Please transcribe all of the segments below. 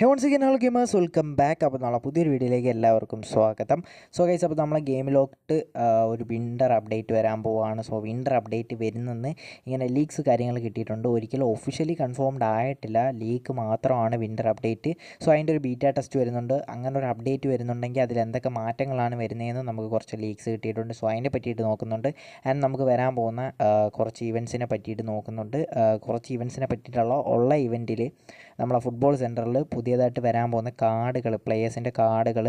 Hey once game hello gamers welcome back അപ്പോൾ നമ്മളെ പുതിയൊരു വീഡിയോയിലേക്ക് എല്ലാവർക്കും സ്വാഗതം. സോ ഗൈസ് അപ്പോൾ നമ്മളെ ഗെയിമിലോട്ട് ഒരു വിന്റർ അപ്ഡേറ്റ് വരാൻ പോവുകയാണ് സോ വിന്റർ അപ്ഡേറ്റ് വരുന്നെന്ന് ഇങ്ങനെ ലീക്സ് കാര്യങ്ങൾ കിട്ടിയിട്ടുണ്ട്. ഒരിക്കലും ഒഫീഷ്യലി കൺഫേംഡ് ആയിട്ടില്ല. ലീക്ക് മാത്രമാണ് വിന്റർ അപ്ഡേറ്റ് സോ അതിന്റെ ഒരു ബീറ്റാ ടെസ്റ്റ് വരുന്നുണ്ട്. അങ്ങനെ ഒരു അപ്ഡേറ്റ് വരുന്നുണ്ടെങ്കിൽ അതിൽ എന്തൊക്കെ മാറ്റങ്ങളാണ് വരുന്നതെന്ന് നമുക്ക് കുറച്ച് ലീക്സ് കിട്ടിയിട്ടുണ്ട്. സോ അതിനെ പറ്റിയിട്ട് നോക്കുന്നുണ്ട്. ആൻഡ് നമുക്ക് വരാൻ പോകുന്ന കുറച്ച് ഇവൻസിനെ പറ്റിയിട്ട് നോക്കുന്നുണ്ട്. കുറച്ച് ഇവൻസിനെ പറ്റിയിട്ടുള്ള ഉള്ള ഇവന്റിൽ നമ്മളെ ഫുട്ബോൾ സെന്ററിൽ പുതിയതായിട്ട് വരാൻ പോകുന്ന കാർഡുകൾ പ്ലേയേഴ്സിന്റെ കാർഡുകൾ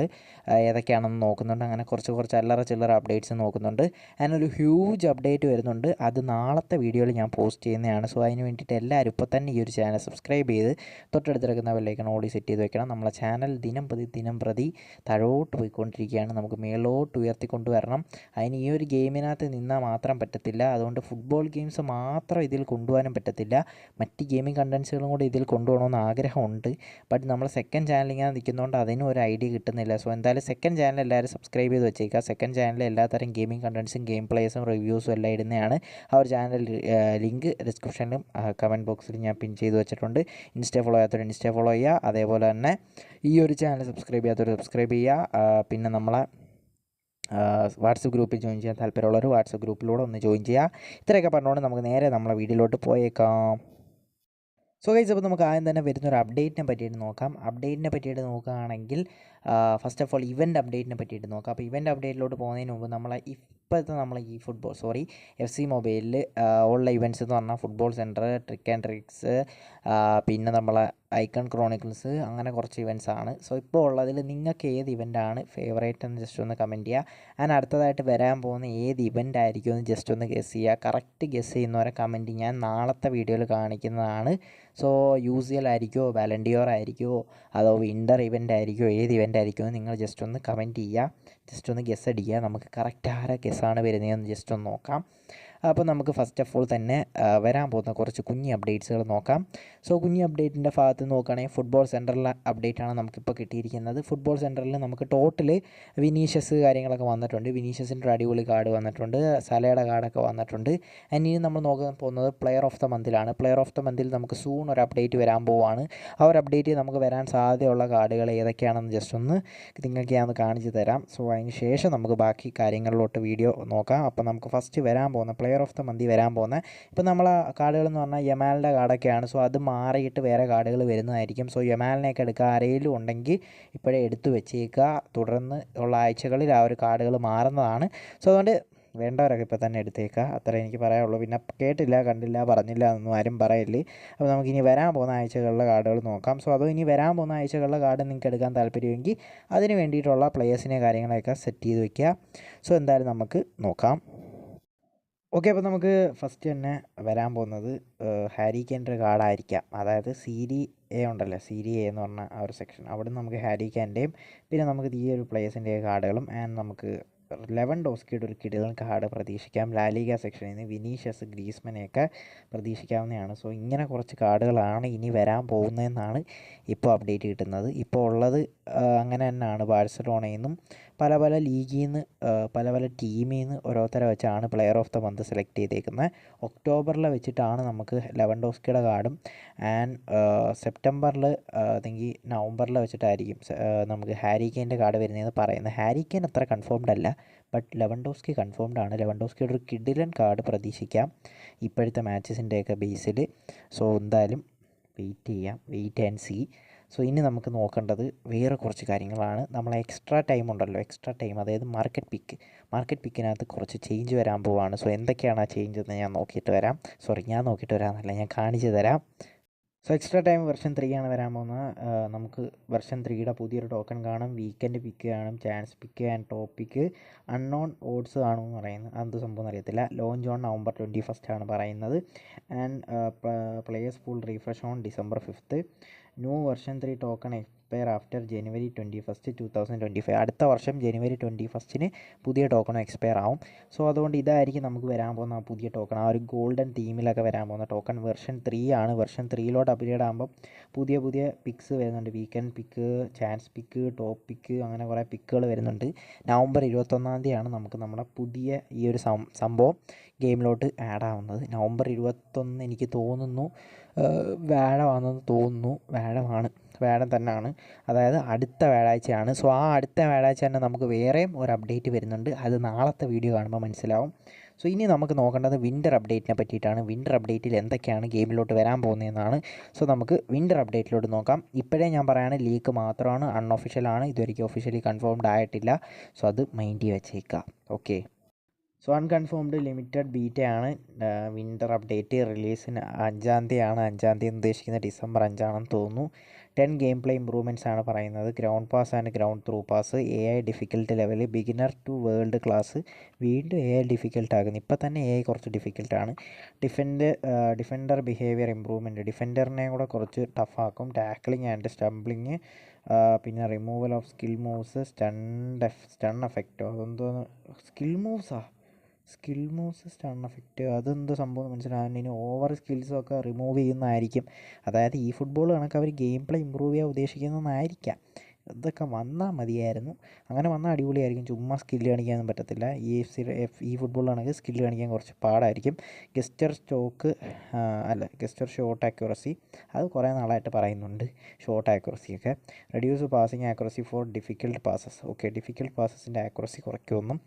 ഏതൊക്കെയാണെന്ന് നോക്കുന്നുണ്ട്. അങ്ങനെ കുറച്ച് കുറച്ച് അല്ലറ ചില്ലറ അപ്ഡേറ്റ്സ് നോക്കുന്നുണ്ട്. അതിനൊരു ഹ്യൂജ് അപ്ഡേറ്റ് വരുന്നുണ്ട്. അത് നാളത്തെ വീഡിയോയിൽ ഞാൻ പോസ്റ്റ് ചെയ്യുന്നതാണ്. സോ അതിന് വേണ്ടിയിട്ട് എല്ലാവരും ഇപ്പോൾ തന്നെ ഈ ഒരു ചാനൽ സബ്സ്ക്രൈബ് ചെയ്ത് തൊട്ടടുത്തിറക്കുന്ന ബെല്ലൈക്കൺ ഓടി സെറ്റ് ചെയ്ത് വെക്കണം. നമ്മളെ ചാനൽ ദിനം പ്രതി ദിനം പ്രതി താഴോട്ട് പോയിക്കൊണ്ടിരിക്കുകയാണ്. നമുക്ക് മേളോട്ട് ഉയർത്തിക്കൊണ്ട് വരണം. അതിന് ഈ ഒരു ഗെയിമിനകത്ത് നിന്നാൽ മാത്രം പറ്റത്തില്ല. അതുകൊണ്ട് ഫുട്ബോൾ ഗെയിംസ് മാത്രം ഇതിൽ കൊണ്ടുപോകാനും പറ്റത്തില്ല. മറ്റ് ഗെയിമിംഗ് കണ്ടൻസുകളും കൂടി ഇതിൽ കൊണ്ടുപോകണമെന്ന് ആഗ്രഹമുണ്ട്. ബട്ട് നമ്മൾ സെക്കൻഡ് ചാനൽ ഇങ്ങനെ നിൽക്കുന്നതുകൊണ്ട് അതിനും ഒരു ഐഡിയ കിട്ടുന്നില്ല. സോ എന്തായാലും സെക്കൻഡ് ചാനൽ എല്ലാവരും സബ്സ്ക്രൈബ് ചെയ്ത് വെച്ചേക്കുക സെക്കൻഡ് ചാനലിൽ എല്ലാത്തരം ഗെയിമിംഗ് കണ്ടൻസും ഗെയിം പ്ലേസും റിവ്യൂസും എല്ലാം ഇടുന്നതാണ്. ആ ഒരു ചാനൽ ലിങ്ക് ഡിസ്ക്രിപ്ഷനിലും കമന്റ് ബോക്സിലും ഞാൻ പിൻ ചെയ്ത് വെച്ചിട്ടുണ്ട്. ഇൻസ്റ്റ ഫോളോ ചെയ്യാത്തവർ ഇൻസ്റ്റ ഫോളോ ചെയ്യുക അതേപോലെ തന്നെ ഈ ഒരു ചാനൽ സബ്സ്ക്രൈബ് ചെയ്യാത്തവർ സബ്സ്ക്രൈബ് ചെയ്യുക പിന്നെ നമ്മളെ വാട്സപ്പ് ഗ്രൂപ്പിൽ ജോയിൻ ചെയ്യാൻ താല്പര്യമുള്ളവർ വാട്സപ്പ് ഗ്രൂപ്പിലൂടെ ഒന്ന് ജോയിൻ ചെയ്യുക ഇത്രയൊക്കെ പറഞ്ഞുകൊണ്ട് നമുക്ക് നേരെ നമ്മളെ വീഡിയോയിലോട്ട് പോയേക്കാം. സോ ഗൈസ് അപ്പോൾ നമുക്ക് ആദ്യം തന്നെ വരുന്നൊരു അപ്ഡേറ്റിനെ പറ്റിയിട്ട് നോക്കാം. അപ്ഡേറ്റിനെ പറ്റിയിട്ട് നോക്കുകയാണെങ്കിൽ ഫസ്റ്റ് ഓഫ് ഓൾ ഇവന്റ് അപ്ഡേറ്റിനെ പറ്റിയിട്ട് നോക്കാം. അപ്പോൾ ഇവന്റ് അപ്ഡേറ്റിലോട്ട് പോകുന്നതിന് മുമ്പ് നമ്മളെ ഇപ്പോഴത്തെ നമ്മൾ ഈ ഫുട്ബോൾ സോറി എഫ് സി മൊബൈലിൽ ഉള്ള ഇവന്റ്സ് എന്ന് പറഞ്ഞാൽ football centre trick and tricks പിന്നെ നമ്മളെ ഐക്കൺ ക്രോണിക്കിൾസ് അങ്ങനെ കുറച്ച് ഇവന്റ്സ് ആണ്. സോ ഇപ്പോൾ ഉള്ളതിൽ നിങ്ങൾക്ക് ഏത് ഇവന്റാണ് ഫേവറേറ്റ് എന്ന് ജസ്റ്റ് ഒന്ന് കമന്റ് ചെയ്യുക ഞാൻ അടുത്തതായിട്ട് വരാൻ പോകുന്ന ഏത് ഇവന്റ് ആയിരിക്കും എന്ന് ജസ്റ്റ് ഒന്ന് ഗസ് ചെയ്യുക കറക്റ്റ് ഗസ് ചെയ്യുന്നവരെ കമന്റ് ഞാൻ നാളത്തെ വീഡിയോയിൽ കാണിക്കുന്നതാണ്. സോ യൂസിയൽ ആയിരിക്കുമോ വാലണ്ടിയോർ ആയിരിക്കുമോ അതോ വിന്റർ ഇവന്റ് ആയിരിക്കുമോ ഏത് ഇവന്റ് ആയിരിക്കുമോ നിങ്ങൾ ജസ്റ്റ് ഒന്ന് കമന്റ് ചെയ്യുക ജസ്റ്റ് ഒന്ന് ഗസ് അടിക്കുക. നമുക്ക് കറക്റ്റ് ആരെ ഗസ്സാണ് വരുന്നതെന്ന് ജസ്റ്റ് ഒന്ന് നോക്കാം. അപ്പോൾ നമുക്ക് ഫസ്റ്റ് ഓഫ് ഓൾ തന്നെ വരാൻ പോകുന്ന കുറച്ച് കുഞ്ഞി അപ്ഡേറ്റ്സുകൾ നോക്കാം. സോ കുഞ്ഞി അപ്ഡേറ്റിന്റെ ഭാഗത്ത് നോക്കുകയാണെങ്കിൽ ഫുട്ബോൾ സെന്ററിലെ അപ്ഡേറ്റാണ് നമുക്കിപ്പോൾ കിട്ടിയിരിക്കുന്നത്. ഫുട്ബോൾ സെന്ററിൽ നമുക്ക് ടോട്ടൽ വിനീഷ്യസ് കാര്യങ്ങളൊക്കെ വന്നിട്ടുണ്ട്. വിനീഷ്യസിന്റെ ഒരു അടിപൊളി കാർഡ് വന്നിട്ടുണ്ട്. സലയുടെ കാർഡൊക്കെ വന്നിട്ടുണ്ട്. ആൻഡ് ഇനി നമ്മൾ നോക്കാൻ പോകുന്നത് പ്ലെയർ ഓഫ് ദ മന്തിലാണ് പ്ലെയർ ഓഫ് ദ മന്തിൽ നമുക്ക് സൂൺ ഒരു അപ്ഡേറ്റ് വരാൻ പോവാണ് ആ ഒരു അപ്ഡേറ്റ് നമുക്ക് വരാൻ സാധ്യതയുള്ള കാർഡുകൾ ഏതൊക്കെയാണെന്ന് ജസ്റ്റ് ഒന്ന് നിങ്ങൾക്ക് ഞാൻ ഒന്ന് കാണിച്ചു തരാം. സോ അതിന് ശേഷം നമുക്ക് ബാക്കി കാര്യങ്ങളിലോട്ട് വീഡിയോ നോക്കാം. അപ്പോൾ നമുക്ക് ഫസ്റ്റ് വരാൻ പോകുന്ന പ്ലെയർ ഓഫ് ദ മന്തി വരാൻ പോകുന്നത് ഇപ്പോൾ നമ്മൾ കാർഡുകൾ എന്ന് പറഞ്ഞാൽ യമാലിന്റെ കാർഡൊക്കെയാണ്. സോ അത് മാറിയിട്ട് വേറെ കാർഡുകൾ വരുന്നതായിരിക്കും. സോ യമാലിനെയൊക്കെ എടുക്കുക ആരെങ്കിലും ഉണ്ടെങ്കിൽ ഇപ്പോഴേ എടുത്തു വെച്ചേക്കുക. തുടർന്ന് ഉള്ള ആഴ്ചകളിൽ ആ ഒരു കാർഡുകൾ മാറുന്നതാണ്. സോ അതുകൊണ്ട് വേണ്ടവരൊക്കെ ഇപ്പോൾ തന്നെ എടുത്തേക്കുക. അത്ര എനിക്ക് പറയാനുള്ളൂ. പിന്നെ കേട്ടില്ല കണ്ടില്ല പറഞ്ഞില്ല എന്നൊന്നും ആരും പറയില്ലേ. അപ്പോൾ നമുക്ക് ഇനി വരാൻ പോകുന്ന ആഴ്ചകളിലെ കാർഡുകൾ നോക്കാം. സോ അതോ ഇനി വരാൻ പോകുന്ന ആഴ്ചകളിലെ കാർഡ് നിങ്ങൾക്ക് എടുക്കാൻ താല്പര്യമെങ്കിൽ അതിന് വേണ്ടിയിട്ടുള്ള പ്ലേയേഴ്സിനെ കാര്യങ്ങളൊക്കെ സെറ്റ് ചെയ്ത് വെക്കുക. സോ എന്തായാലും നമുക്ക് നോക്കാം. ഓക്കെ അപ്പോൾ നമുക്ക് ഫസ്റ്റ് തന്നെ വരാൻ പോകുന്നത് ഹാരി ക്യാന്റെ കാർഡായിരിക്കാം അതായത് സീരി എ ഉണ്ടല്ലോ സീരി എ എന്ന് പറഞ്ഞ ആ ഒരു സെക്ഷൻ അവിടെ നമുക്ക് ഹാരി ക്യാന്റെയും പിന്നെ നമുക്ക് ഈ ഒരു പ്ലേയേഴ്സിന്റെ കാർഡുകളും ആൻഡ് നമുക്ക് ലെവൻ ഡോസ്കിയുടെ ഒരു കിടിലൻ കാർഡ് പ്രതീക്ഷിക്കാം. ലാലിക സെക്ഷനിൽ നിന്ന് വിനീഷ്യസ് ഗ്രീസ്മനെയൊക്കെ പ്രതീക്ഷിക്കാവുന്നതാണ്. സോ ഇങ്ങനെ കുറച്ച് കാർഡുകളാണ് ഇനി വരാൻ പോകുന്നതെന്നാണ് ഇപ്പോൾ അപ്ഡേറ്റ് കിട്ടുന്നത്. ഇപ്പോൾ ഉള്ളത് അങ്ങനെ തന്നെയാണ് ബാഴ്സലോണയിൽ നിന്നും പല പല ലീഗിൽ നിന്ന് പല പല ടീമിൽ നിന്ന് ഓരോരുത്തരെ വെച്ചാണ് player of the month select ചെയ്തേക്കുന്നത്. ഒക്ടോബറിൽ വെച്ചിട്ടാണ് നമുക്ക് ലെവൻഡോസ്കിയുടെ കാർഡും ആൻഡ് സെപ്റ്റംബറിൽ അല്ലെങ്കിൽ നവംബറിൽ വെച്ചിട്ടായിരിക്കും നമുക്ക് ഹാരി കെയിന്റെ കാർഡ് വരുന്നതെന്ന് പറയുന്നത്. ഹാരി കെയിൻ അത്ര കൺഫേംഡ് അല്ല ബട്ട് ലെവൻഡോസ്കി കൺഫേംഡ് ആണ്. ലെവൻഡോസ്കിയുടെ ഒരു കിഡിലൻ കാർഡ് പ്രതീക്ഷിക്കാം ഇപ്പോഴത്തെ മാച്ചസിന്റെയൊക്കെ ബേസിൽ സോ എന്തായാലും വെയിറ്റ് ചെയ്യാം വെയിറ്റ് ആൻഡ് സീ സോ ഇനി നമുക്ക് നോക്കേണ്ടത് വേറെ കുറച്ച് കാര്യങ്ങളാണ്. നമ്മൾ എക്സ്ട്രാ ടൈം ഉണ്ടല്ലോ. എക്സ്ട്രാ ടൈം അതായത് മാർക്കറ്റ് പിക്ക് മാർക്കറ്റ് പിക്കിനകത്ത് കുറച്ച് ചേഞ്ച് വരാൻ പോവാണ്. സോ എന്തൊക്കെയാണ് ആ ചേഞ്ച് എന്ന് ഞാൻ നോക്കിയിട്ട് വരാം. സോറി ഞാൻ നോക്കിയിട്ട് വരാമെന്നല്ല. ഞാൻ കാണിച്ചു തരാം. So extra time version three ആണ് വരാൻ പോകുന്നത്. നമുക്ക് വെർഷൻ ത്രീയുടെ പുതിയൊരു ടോക്കൺ കാണും. വീക്കെൻഡ് പിക്ക് കാണും. Chance pick and top pick unknown odds കാണും എന്ന് പറയുന്നത്. അതെന്ത് സംഭവം അറിയത്തില്ല launch on November twenty first ആണ് പറയുന്നത്. And players full refresh on December fifth new version three token expire after January twenty first two thousand twenty five അടുത്ത വർഷം ജനുവരി ട്വന്റി ഫസ്റ്റിന് പുതിയ ടോക്കൺ എക്സ്പയർ ആവും. സോ അതുകൊണ്ട് ഇതായിരിക്കും നമുക്ക് വരാൻ പോകുന്ന ആ പുതിയ ടോക്കൺ ആ ഒരു ഗോൾഡൻ തീമിലൊക്കെ വരാൻ പോകുന്ന ടോക്കൺ വെർഷൻ ത്രീ ആണ്. വെർഷൻ ത്രീയിലോട്ട് അപ്ഗ്രേഡ് ആകുമ്പോൾ പുതിയ പുതിയ പിക്സ് വരുന്നുണ്ട്. Weekend pick chance pick top pick അങ്ങനെ കുറേ പിക്കുകൾ വരുന്നുണ്ട്. നവംബർ ഇരുപത്തൊന്നാം തീയതിയാണ് നമുക്ക് നമ്മുടെ പുതിയ ഈ ഒരു സംഭവം ഗെയിമിലോട്ട് ആഡ് ആവുന്നത്. നവംബർ ഇരുപത്തൊന്ന് എനിക്ക് തോന്നുന്നു വ്യാഴമാണെന്ന് തോന്നുന്നു. വ്യാഴമാണ്. വ്യാഴം തന്നെയാണ്. അതായത് അടുത്ത വ്യാഴാഴ്ചയാണ്. സോ ആ അടുത്ത വ്യാഴാഴ്ച തന്നെ നമുക്ക് വേറെയും ഒരു അപ്ഡേറ്റ് വരുന്നുണ്ട്. അത് നാളത്തെ വീഡിയോ കാണുമ്പോൾ മനസ്സിലാവും. സോ ഇനി നമുക്ക് നോക്കേണ്ടത് വിന്റർ അപ്ഡേറ്റിനെ പറ്റിയിട്ടാണ്. വിന്റർ അപ്ഡേറ്റിൽ എന്തൊക്കെയാണ് ഗെയിമിലോട്ട് വരാൻ പോകുന്നതെന്നാണ്. സോ നമുക്ക് വിന്റർ അപ്ഡേറ്റിലോട്ട് നോക്കാം. ഇപ്പോഴേ ഞാൻ പറയാണ് ലീക്ക് മാത്രമാണ് അൺഒഫീഷ്യലാണ് ഇതുവരെ ഒഫീഷ്യലി കൺഫേംഡ് ആയിട്ടില്ല. സോ അത് മൈൻഡിൽ വെച്ചേക്കാം ഓക്കെ സോ അൺകൺഫേംഡ് ലിമിറ്റഡ് ബീറ്റയാണ് വിന്റർ അപ്ഡേറ്റ് റിലീസിന് അഞ്ചാം തീയതിയാണ്. അഞ്ചാം തീയതി ഉദ്ദേശിക്കുന്നത് ഡിസംബർ അഞ്ചാണെന്ന് തോന്നുന്നു. ടെൻ ഗെയിം പ്ലേ ഇമ്പ്രൂവ്മെന്റ്സ് ആണ് പറയുന്നത്. Ground pass and ground through pass A I difficult level beginner to world class വീണ്ടും എ ഐ ഡിഫിക്കൽട്ട് ആകുന്നു. ഇപ്പം തന്നെ എ ഐ കുറച്ച് ഡിഫിക്കൽട്ടാണ് ഡിഫൻഡ് ഡിഫൻഡർ ബിഹേവിയർ ഇമ്പ്രൂവ്മെന്റ് ഡിഫൻഡറിനെ കൂടെ കുറച്ച് ടഫാക്കും ടാക്ലിംഗ് ആൻഡ് സ്റ്റംബ്ലിങ് പിന്നെ removal of skill moves stun stun എഫക്റ്റോ അതെന്തോന്ന്? സ്കിൽ മൂവ്സാ സ്കിൽ മൂവ്സ് സ്റ്റൺ എഫക്റ്റ് അതെന്താ സംഭവം മനസ്സിലാകാൻ ഇനി ഓവർ സ്കിൽസൊക്കെ റിമൂവ് ചെയ്യുന്നതായിരിക്കും. അതായത് ഈ ഫുട്ബോൾ കണക്ക് അവർ ഗെയിം പ്ലേ ഇമ്പ്രൂവ് ചെയ്യാൻ ഉദ്ദേശിക്കുന്നതെന്നായിരിക്കാം. ഇതൊക്കെ വന്നാൽ മതിയായിരുന്നു. അങ്ങനെ വന്നാൽ അടിപൊളിയായിരിക്കും. ചുമ്മാ സ്കില്ല് കാണിക്കാനൊന്നും പറ്റത്തില്ല. ഈ എഫ് സി എഫ് ഈ ഫുട്ബോൾ ആണെങ്കിൽ സ്കില്ല് കാണിക്കാൻ കുറച്ച് പാടായിരിക്കും. ഗസ്റ്റർ സ്റ്റോക്ക് അല്ല ഗസ്റ്റർ ഷോട്ട് ആക്യുറസി അത് കുറേ നാളായിട്ട് പറയുന്നുണ്ട്. ഷോട്ട് ആക്യുറസി ഒക്കെ. Reduce passing accuracy for difficult passes okay difficult പാസസിന്റെ accuracy കുറയ്ക്കുമെന്നും.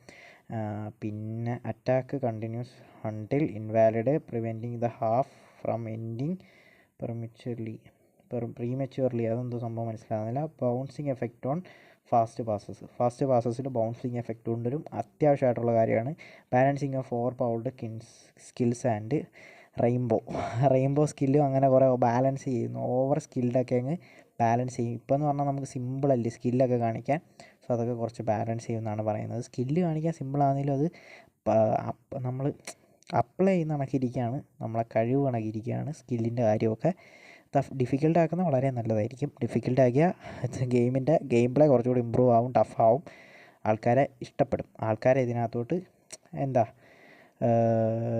പിന്നെ attack continues until invalid preventing the half from ending prematurely prematurely അതെന്തോ സംഭവം മനസ്സിലാകുന്നില്ല bouncing effect on fast passes fast പാസസിൽ bouncing effect കൊണ്ടുവരും അത്യാവശ്യമായിട്ടുള്ള കാര്യമാണ്. Balancing of over powered kins skills and rainbow rainbow സ്കില്ലും അങ്ങനെ കുറേ ബാലൻസ് ചെയ്യുന്നു. ഓവർ സ്കിൽഡൊക്കെ അങ്ങ് ബാലൻസ് ചെയ്യും. ഇപ്പോൾ എന്ന് പറഞ്ഞാൽ നമുക്ക് സിമ്പിളല്ലേ സ്കില്ലൊക്കെ കാണിക്കാൻ. സോ അതൊക്കെ കുറച്ച് ബാലൻസ് ചെയ്യുമെന്നാണ് പറയുന്നത്. സ്കില്ല് കാണിക്കാൻ സിമ്പിളാണെങ്കിലും അത് നമ്മൾ അപ്ലൈ ചെയ്യുന്ന കണക്കിരിക്കുകയാണ് നമ്മളെ കഴിവ് കണക്കിരിക്കുകയാണ് സ്കില്ലിന്റെ കാര്യമൊക്കെ. ടഫ് ഡിഫിക്കൽട്ട് ആക്കുന്ന വളരെ നല്ലതായിരിക്കും. ഡിഫിക്കൽട്ട് ആക്കിയാൽ ഗെയിമിന്റെ ഗെയിം പ്ലേ കുറച്ചുകൂടി ഇമ്പ്രൂവ് ആവും ടഫ് ആവും. ആൾക്കാരെ ഇഷ്ടപ്പെടും. ആൾക്കാരെ ഇതിനകത്തോട്ട് എന്താ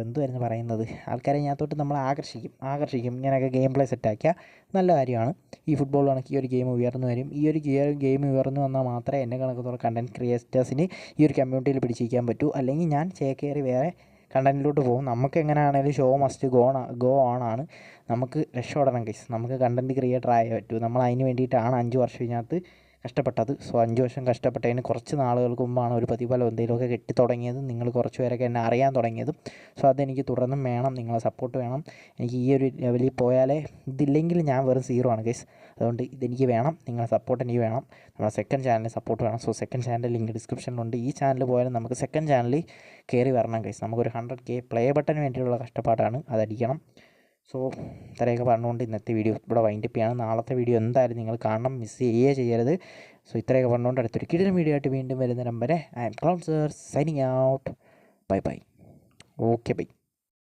എന്തുവായിരുന്നു പറയുന്നത്? ആൾക്കാരെ ഇതിനകത്തോട്ട് നമ്മൾ ആകർഷിക്കും. ആകർഷിക്കും. ഇങ്ങനെയൊക്കെ ഗെയിം പ്ലേ സെറ്റാക്കിയാൽ നല്ല കാര്യമാണ്. ഈ ഫുട്ബോൾ കണക്ക് ഈ ഒരു ഗെയിം ഉയർന്നു വരും. ഈ ഒരു ഗെയിം ഉയർന്നു വന്നാൽ മാത്രമേ എന്നെ കണക്കത്തുള്ള കണ്ടന്റ് ക്രിയേറ്റേഴ്സിന് ഈ ഒരു കമ്മ്യൂണിറ്റിയിൽ പിടിച്ചിരിക്കാൻ പറ്റൂ. അല്ലെങ്കിൽ ഞാൻ ചേക്കേറി വേറെ കണ്ടന്റിലോട്ട് പോകും. നമുക്ക് എങ്ങനെയാണെങ്കിലും show must go go on ആണ്. നമുക്ക് രക്ഷപ്പെടണം ഗൈസ് നമുക്ക് കണ്ടന്റ് ക്രിയേറ്റർ ആയേ പറ്റൂ. നമ്മൾ അതിന് വേണ്ടിയിട്ടാണ് അഞ്ച് വർഷം ഇതിനകത്ത് കഷ്ടപ്പെട്ടത്. സോ അഞ്ച് വർഷം കഷ്ടപ്പെട്ടതിന് കുറച്ച് നാളുകൾക്ക് മുമ്പാണ് ഒരു പ്രതിഫലം എന്തെങ്കിലുമൊക്കെ കിട്ടി തുടങ്ങിയത്. നിങ്ങൾ കുറച്ച് പേരൊക്കെ എന്നെ അറിയാൻ തുടങ്ങിയതും. സോ അതെനിക്ക് തുടർന്നും വേണം. നിങ്ങളെ സപ്പോർട്ട് വേണം. എനിക്ക് ഈ ഒരു ലെവലിൽ പോയാലേ ഇതില്ലെങ്കിൽ ഞാൻ വെറും സീറോ ആണ് ഗൈസ്. അതുകൊണ്ട് ഇതെനിക്ക് വേണം. നിങ്ങളെ സപ്പോർട്ട് എനിക്ക് വേണം. നമ്മുടെ സെക്കൻഡ് ചാനലിന് സപ്പോർട്ട് വേണം. സോ സെക്കൻഡ് ചാനൽ ലിങ്ക് ഡിസ്ക്രിപ്ഷനിലുണ്ട് ഈ ചാനൽ പോയാലും നമുക്ക് സെക്കൻഡ് ചാനലിൽ കയറി വരണം ഗൈസ്. നമുക്കൊരു ഹൺഡ്രഡ് കെ പ്ലേ ബട്ടന് വേണ്ടിയിട്ടുള്ള കഷ്ടപ്പാടാണ്. അതടിക്കണം. സോ ഇത്രയൊക്കെ പറഞ്ഞുകൊണ്ട് ഇന്നത്തെ വീഡിയോ ഇവിടെ വൈൻഡപ്പ് ചെയ്യാണ്. നാളത്തെ വീഡിയോ എന്തായാലും നിങ്ങൾ കാണണം. മിസ് ചെയ്യേ ചെയ്യരുത്. സോ ഇത്രയൊക്കെ പറഞ്ഞുകൊണ്ട് അടുത്തൊരു കിടിലൻ വീഡിയോ ആയിട്ട് വീണ്ടും വരുന്ന നമ്പരെ I'm cloud sir signing out bye bye okay bye